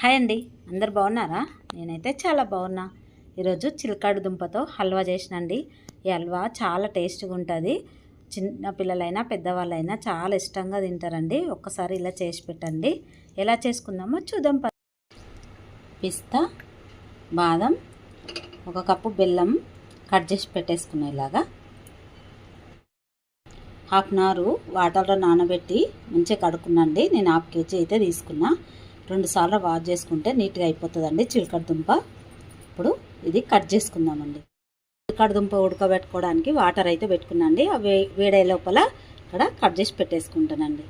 Hi అండి. అందరు బాగున్నారా? నేనైతే చాలా బాగున్నా. ఈరోజు చిలకాడు దుంపతో హల్వా చేసినండి. ఈ హల్వా చాలా టేస్ట్గా ఉంటుంది. చిన్న పిల్లలైనా పెద్దవాళ్ళైనా చాలా ఇష్టంగా తింటారండి. ఒక్కసారి ఇలా చేసి పెట్టండి. ఎలా చేసుకుందామో చూద్దాం పిస్తా బాదం ఒక కప్పు బెల్లం కట్ చేసి పెట్టేసుకున్నా ఇలాగా హాఫ్ అన్ అవర్ వాటర్లో నానబెట్టి మంచిగా కడుక్కున్నాండి. నేను హాఫ్ కేజీ అయితే తీసుకున్నా. రెండుసార్లు వాష్ చేసుకుంటే నీట్గా అయిపోతుందండి చిలకడ దుంప. ఇప్పుడు ఇది కట్ చేసుకుందామండి. చిలకడ దుంప ఉడకబెట్టుకోవడానికి వాటర్ అయితే పెట్టుకున్నాండి అవి వేడే లోపల ఇక్కడ కట్ చేసి పెట్టేసుకుంటానండి.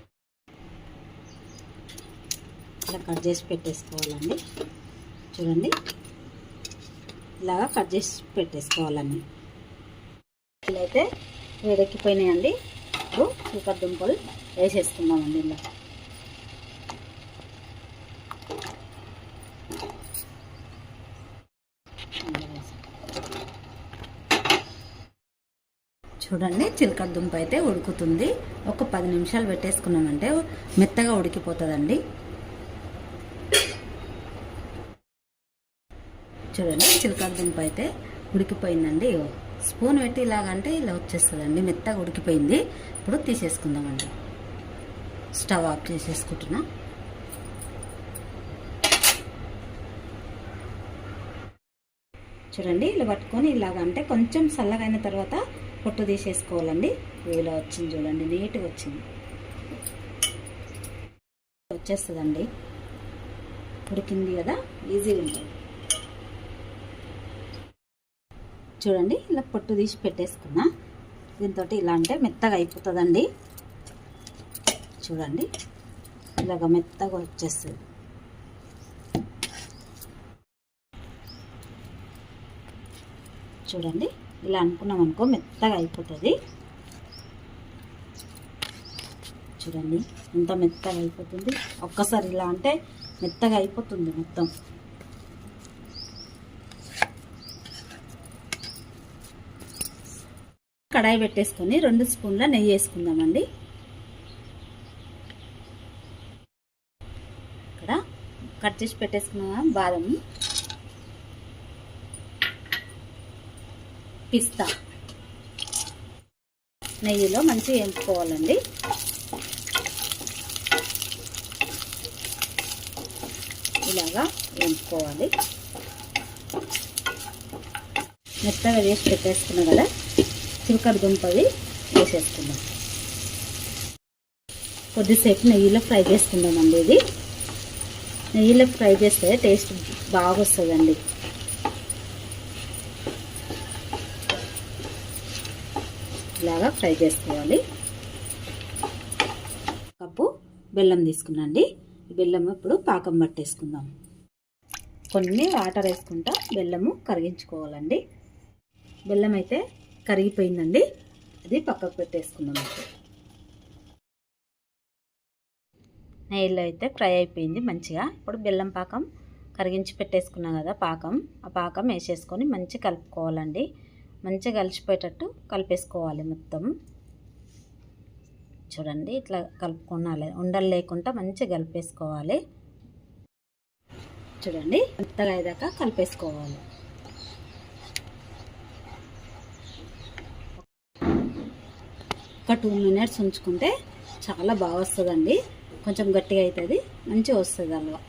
ఇలా కట్ చేసి పెట్టేసుకోవాలండి. చూడండి. ఇలాగా కట్ చేసి పెట్టేసుకోవాలండి. ఇలా అయితే వేడెక్కిపోయినాయండి. ఇప్పుడు చిలకడ దుంపలు వేసేసుకుందామండి ఇలా చూడండి చిలకడ దుంప అయితే ఉడుకుతుంది. ఒక పది నిమిషాలు పెట్టేసుకున్నామంటే మెత్తగా ఉడికిపోతుందండి. చూడండి చిలకడ దుంప అయితే ఉడికిపోయిందండి. స్పూన్ పెట్టి ఇలాగంటే ఇలా వచ్చేస్తుందండి మెత్తగా ఉడికిపోయింది. ఇప్పుడు తీసేసుకుందామండి. స్టవ్ ఆఫ్ చేసేసుకుంటున్నా. చూడండి ఇలా పట్టుకొని ఇలాగంటే కొంచెం చల్లగైన తర్వాత పొట్టు తీసేసుకోవాలండి. ఇలా వచ్చింది చూడండి నీట్గా వచ్చింది. వచ్చేస్తుందండి. ఉడికింది కదా ఈజీగా ఉంటుంది. చూడండి ఇలా పొట్టు తీసి పెట్టేసుకున్నా. దీంతో ఇలా అంటే మెత్తగా అయిపోతుందండి. చూడండి ఇలాగ మెత్తగా వచ్చేస్తుంది. చూడండి ఇలా అనుకున్నాం అనుకో మెత్తగా అయిపోతుంది. చూడండి ఎంత మెత్తగా అయిపోతుంది. ఒక్కసారి ఇలా అంటే మెత్తగా అయిపోతుంది మొత్తం. కడాయి పెట్టేసుకొని రెండు స్పూన్ల నెయ్యి వేసుకుందామండి. ఇక్కడ కట్ చేసి పెట్టేసుకున్నాం బాదం. పిస్తా. నెయ్యిలో మంచిగా వేయించుకోవాలండి. ఇలాగా వేయించుకోవాలి. మెత్తగా వేసి పెట్టేసుకున్నా కదా చిలకడ దుంపది వేసేసుకుందాం. కొద్దిసేపు నెయ్యిలో ఫ్రై చేసుకుందామండి ఇది. నెయ్యిలో ఫ్రై చేస్తే టేస్ట్ బాగా వస్తుందండి ఇలాగా ఫ్రై చేసుకోవాలి. కప్పు బెల్లం తీసుకున్నాండి. బెల్లం ఇప్పుడు పాకం పట్టేసుకుందాం. కొన్ని వాటర్ వేసుకుంటా బెల్లము కరిగించుకోవాలండి. బెల్లం అయితే కరిగిపోయిందండి. అది పక్కకు పెట్టేసుకుందాం నెయ్యిలో అయితే ఫ్రై అయిపోయింది మంచిగా. ఇప్పుడు బెల్లం పాకం కరిగించి పెట్టేసుకున్నాం కదా పాకం. ఆ పాకం వేసేసుకొని మంచిగా కలుపుకోవాలండి. మంచిగా కలిసిపోయేటట్టు కలిపేసుకోవాలి మొత్తం. చూడండి ఇట్లా కలుపుకోవాలి ఉండలు లేకుండా మంచిగా కలిపేసుకోవాలి. చూడండి మెత్తగా అయ్యాక కలిపేసుకోవాలి. ఒక టూ మినిట్స్ ఉంచుకుంటే చాలా బాగా వస్తుందండి. కొంచెం గట్టిగా అవుతుంది మంచిగా వస్తుంది హల్వా.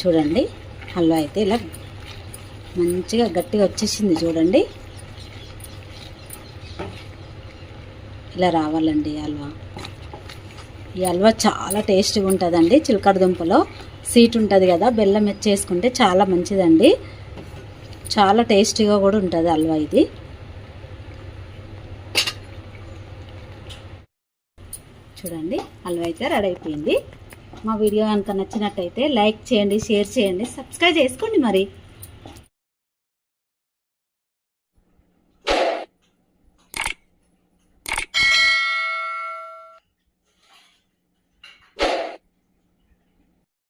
చూడండి హల్వా అయితే ఇలా మంచిగా గట్టిగా వచ్చేసింది చూడండి. ఇలా రావాలండి హల్వా. ఈ హల్వా చాలా టేస్ట్గా ఉంటుందండి చిలకడ దుంపలో. సీట్ ఉంటుంది కదా బెల్లం చేసుకుంటే చాలా మంచిదండి. చాలా టేస్టీగా కూడా ఉంటుంది హల్వా ఇది. చూడండి హల్వా అయితే రెడీ అయిపోయింది. మా వీడియో కనుక నచ్చినట్టయితే లైక్ చేయండి షేర్ చేయండి సబ్స్క్రైబ్ చేసుకోండి మరి.